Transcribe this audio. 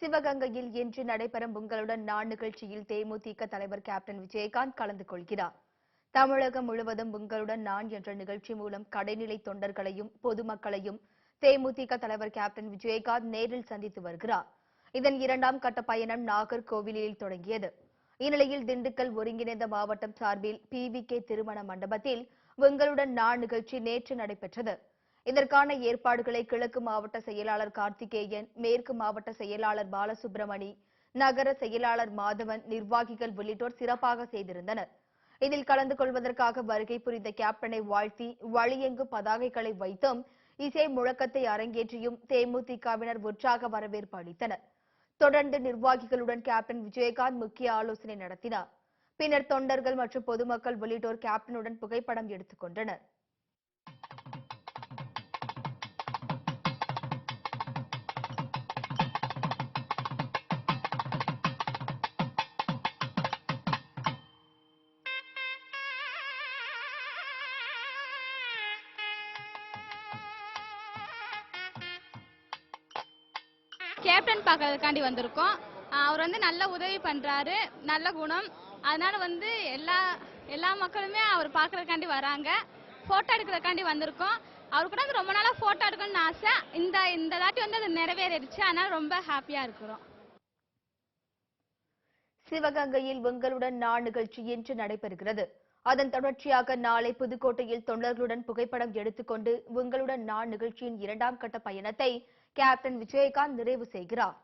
சிவகங்கையில் இன்று நடைபெறும் உங்களுடன் நான் நிகழ்ச்சியில் தேமுதிக தலைவர் கேப்டன் விஜயகாந்த் கலந்து கொள்கிறார். தமிழகம் முழுவதும் உங்களுடன் நான் என்ற நிகழ்ச்சி மூலம் கடைநிலை தொண்டர்களையும் பொதுமக்களையும் தேமுதிக தலைவர் கேப்டன் விஜயகாந்த் நேரில் சந்தித்து வருகிறார். இதன் இரண்டாம் கட்ட பயணம் நாகர்கோவிலில் தொடங்கியது. இந்நிலையில் திண்டுக்கல் ஒருங்கிணைந்த மாவட்டம் சார்பில் பி திருமண மண்டபத்தில் உங்களுடன் நான் நிகழ்ச்சி நேற்று நடைபெற்றது. இதற்கான ஏற்பாடுகளை கிழக்கு மாவட்ட செயலாளர் கார்த்திகேயன் மேற்கு மாவட்ட செயலாளர் பாலசுப்ரமணி நகர செயலாளர் மாதவன் நிர்வாகிகள் உள்ளிட்டோர் சிறப்பாக செய்திருந்தனர். இதில் கலந்து கொள்வதற்காக வருகை புரிந்த கேப்டனை வாழ்த்தி வழியெங்கு பதாகைகளை வைத்தும் இசை முழக்கத்தை அரங்கேற்றியும் தேமுதிகவினர் உற்சாக வரவேற்பு அளித்தனர். தொடர்ந்து நிர்வாகிகளுடன் கேப்டன் விஜயகாந்த் முக்கிய ஆலோசனை நடத்தினார். பின்னர் தொண்டர்கள் மற்றும் பொதுமக்கள் உள்ளிட்டோர் கேப்டனுடன் புகைப்படம் எடுத்துக் கொண்டனர். கேப்டன் பார்க்கறதுக்காண்டி வந்திருக்கோம். அவர் வந்து நல்ல உதவி பண்றாரு நல்ல குணம். அதனால வந்து எல்லா எல்லா மக்களுமே அவர் பார்க்கறதுக்காண்டி வராங்க. போட்டோ எடுக்கிறதுக்காண்டி வந்திருக்கோம். அவர் கூட வந்து ரொம்ப நாளா போட்டோ எடுக்கணும்னு ஆசை. இந்த இந்த தாட்டி வந்து அது நிறைவேறிடுச்சு. அதனால ரொம்ப ஹாப்பியா இருக்கிறோம். சிவகங்கையில் உங்களுடன் நான் நிகழ்ச்சி இன்று நடைபெறுகிறது. அதன் தொடர்ச்சியாக நாளை புதுக்கோட்டையில் தொண்டர்களுடன் புகைப்படம் எடுத்துக்கொண்டு உங்களுடன் நான் நிகழ்ச்சியின் இரண்டாம் கட்ட பயணத்தை கேப்டன் விஜயகாந்த் நிறைவு செய்கிறார்.